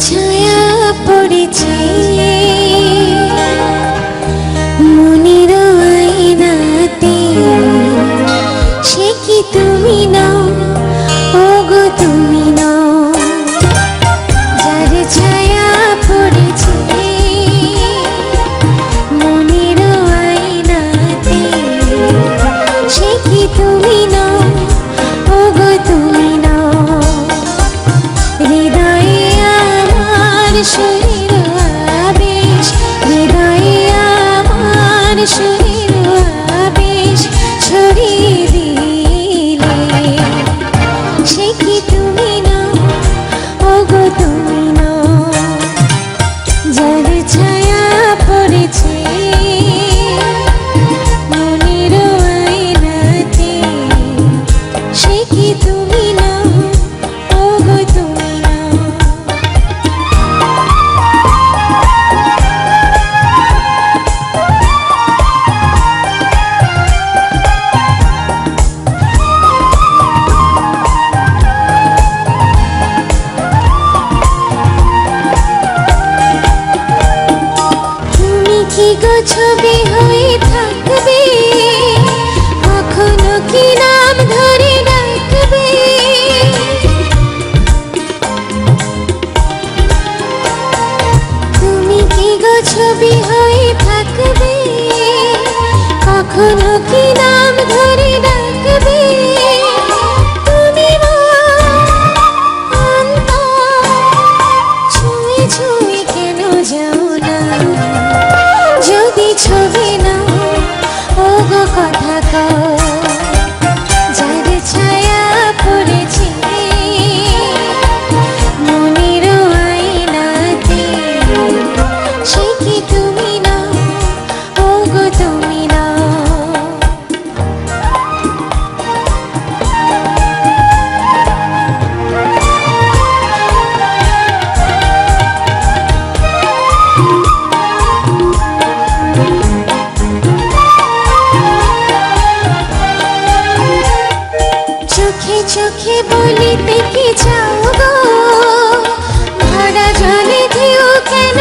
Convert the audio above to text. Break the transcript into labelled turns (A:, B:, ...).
A: ছায়া পড়েছে। মনের আয়নাতে। সে কি তুমি নাও? ওগো তুমি। ছায়া পড়েছে। গো ছবি হয়ে থাকবে, কখনো কি নাম ধরে ডাকবে? তুমি কি গো ছবি হয়ে থাকবে, কখনো তুমি না ও তুমি না। চোখে চোখে বলিতে কি চাও গো ভরা জলে ঢেউ কেন?